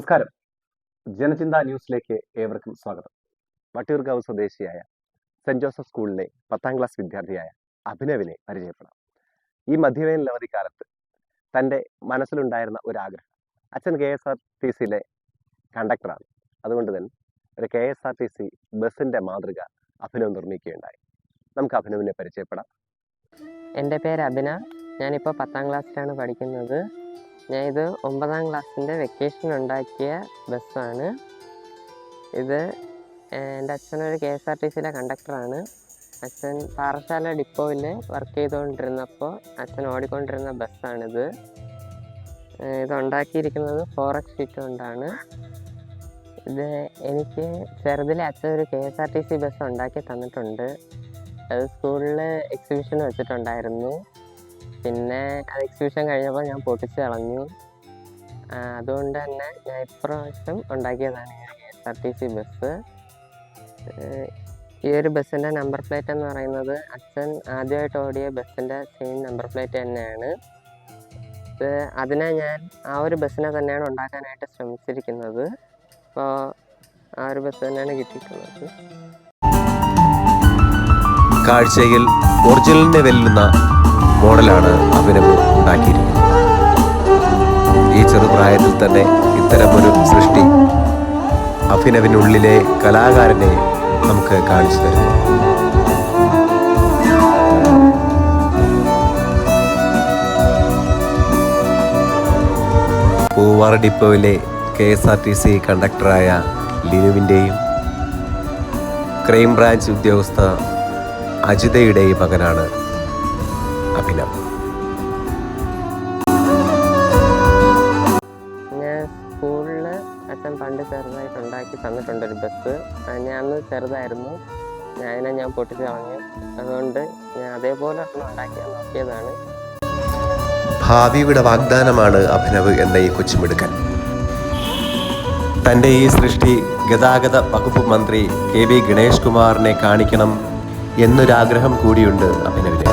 നമസ്കാരം. ജനചിന്ത ന്യൂസിലേക്ക് ഏവർക്കും സ്വാഗതം. വട്ടിയൂർക്കാവ് സ്വദേശിയായ സെന്റ് ജോസഫ് സ്കൂളിലെ പത്താം ക്ലാസ് വിദ്യാർത്ഥിയായ അഭിനവിനെ പരിചയപ്പെടാം. ഈ മധ്യവേനൽ അവധിക്കാലത്ത് തന്റെ മനസ്സിലുണ്ടായിരുന്ന ഒരു ആഗ്രഹം അച്ഛൻ കെ എസ് ആർ ടി സിയിലെ കണ്ടക്ടറാണ്. അതുകൊണ്ട് തന്നെ ഒരു K S R T C ബസ്സിന്റെ മാതൃക അഭിനവ് നിർമ്മിക്കുകയുണ്ടായി. നമുക്ക് അഭിനവിനെ പരിചയപ്പെടാം. എന്റെ പേര് അഭിന ഞാനിപ്പോൾ പത്താം ക്ലാസ്സിലാണ് പഠിക്കുന്നത്. ഞാൻ ഇത് ഒമ്പതാം ക്ലാസ്സിന്റെ വെക്കേഷൻ ഉണ്ടാക്കിയ ബസ്സാണ് ഇത് എന്റെ അച്ഛനൊരു കെ എസ് ആർ ടി സിയിലെ കണ്ടക്ടറാണ് അച്ഛൻ പാറശാല ഡിപ്പോയിൽ വർക്ക് ചെയ്തുകൊണ്ടിരുന്നപ്പോൾ അച്ഛൻ ഓടിക്കൊണ്ടിരുന്ന ബസ്സാണിത് ഇത് ഉണ്ടാക്കിയിരിക്കുന്നത് ഫോറക്സ് ഷീറ്റ് കൊണ്ടാണ്. ഇത് എനിക്ക് ചെറുതിലെ അച്ഛൻ ഒരു K S R T C bus ഉണ്ടാക്കി തന്നിട്ടുണ്ട്. അത് സ്കൂളിൽ എക്സിബിഷൻ വെച്ചിട്ടുണ്ടായിരുന്നു. പിന്നെ എക്സിബിഷൻ കഴിഞ്ഞപ്പോൾ ഞാൻ പൊട്ടിച്ച് കളഞ്ഞു അതുകൊണ്ട് തന്നെ ഞാൻ ഇപ്രാവശ്യം ഉണ്ടാക്കിയതാണ് K S R T C bus ഈ ഒരു ബസ്സിന്റെ നമ്പർ പ്ലേറ്റ് എന്ന് പറയുന്നത് അച്ഛൻ ആദ്യമായിട്ട് ഓടിയ ബസ്സിന്റെ സെയിം നമ്പർ പ്ലേറ്റ് തന്നെയാണ്. അതിനെ ഞാൻ ആ ഒരു ബസ്സിനെ തന്നെയാണ് ഉണ്ടാക്കാനായിട്ട് ശ്രമിച്ചിരിക്കുന്നത്. അപ്പോൾ ആ ഒരു ബസ് തന്നെയാണ് കിട്ടിയിട്ടുള്ളത്. കാഴ്ചയിൽ ഒറിജിനലിനെ വെല്ലുന്ന മോഡലാണ് അഭിനവ് ഉണ്ടാക്കിയിരിക്കുന്നത്. ഈ ചെറുപ്രായത്തിൽ തന്നെ ഇത്തരമൊരു സൃഷ്ടി അഭിനവിനുള്ളിലെ കലാകാരനെ നമുക്ക് കാണിച്ചു തരുന്നു. Poovar ഡിപ്പോയിലെ K S R T C കണ്ടക്ടറായ ലിനുവിന്റെയും ക്രൈംബ്രാഞ്ച് ഉദ്യോഗസ്ഥ അജിതയുടെയും മകനാണ് അഭിനവ്. ഞാൻ സ്കൂളിൽ അച്ഛൻ പണ്ട് ചെറുതായിട്ട് ഉണ്ടാക്കി തന്നിട്ടുണ്ട് ഒരു ബസ്. ഞാൻ അന്ന് ചെറുതായിരുന്നു. ഞാനതിനെ അതിനെ ഞാൻ പൊട്ടിച്ച് കളഞ്ഞു. അതുകൊണ്ട് ഞാൻ അതേപോലെ ഒരെണ്ണം ഉണ്ടാക്കിയാൽ നോക്കിയതാണ്. ഭാവിയുടെ വാഗ്ദാനമാണ് അഭിനവ് എന്ന ഈ കൊച്ചുമിടുക്കൻ. തന്റെ ഈ സൃഷ്ടി ഗതാഗത വകുപ്പ് മന്ത്രി കെ വി ഗണേഷ് കുമാറിനെ കാണിക്കണം എന്നൊരാഗ്രഹം കൂടിയുണ്ട് അഭിനവിന്.